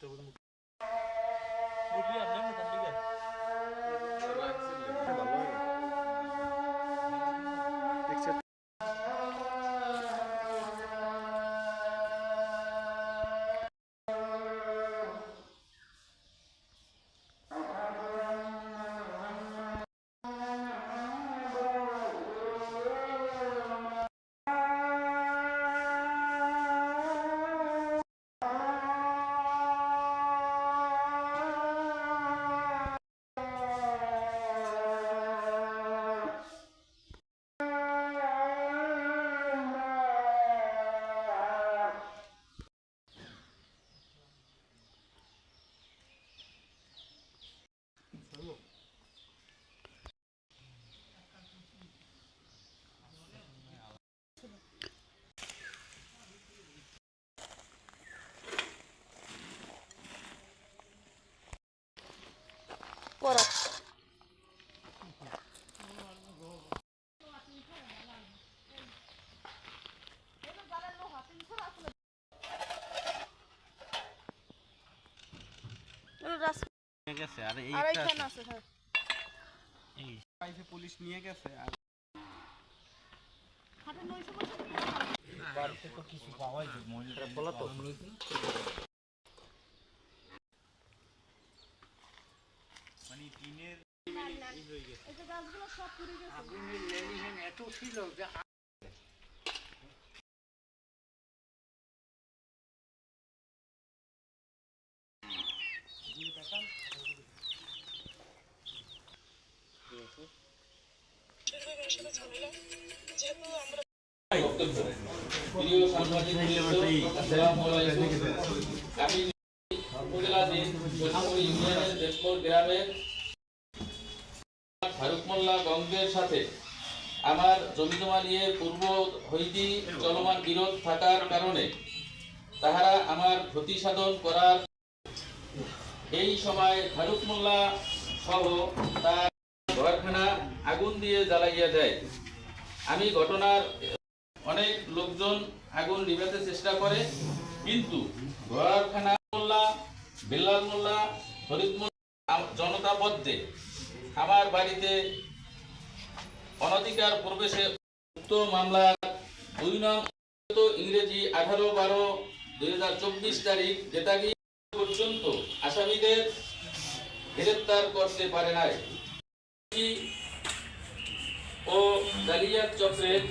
что вы ему করো নিয়ে গেছে আর এই আর একটা এইখানে আছে হ্যাঁ এই পাইছে পুলিশ নিয়ে গেছে আর হাতে নয়শো বছর বাড়িতে তো কিছু পাওয়াই যায় মহিলাটা বলা তো মানে টিনের। আমি গ্রামের মোল্লা গঙ্গের সাথে। আমার জমি জমা নিয়ে পূর্ব হইতেই চলমান বিরোধ থাকার কারণে তাহারা আমার ক্ষতি সাধন করার এই সময় ফারুক মোল্লা সহ তার ঘরখানা আগুন দিয়ে জ্বালাইয়া দেয়। আমি ঘটনার অনেক লোকজন আগুন নিভাতে চেষ্টা করে, কিন্তু ঘরখানা মোল্লা বিল্লাল মোল্লা ফরিদ মোল্লা জনতা মধ্যে আমার বাড়িতে অনধিকার প্রবেশে উক্ত মামলার দুই নং ইংরেজি আঠারো বারো দুই হাজার চব্বিশ তারিখ জেতাগি পর্যন্ত আসামিদের গ্রেপ্তার করতে পারে নাই। ও জালিয়াত চক্রের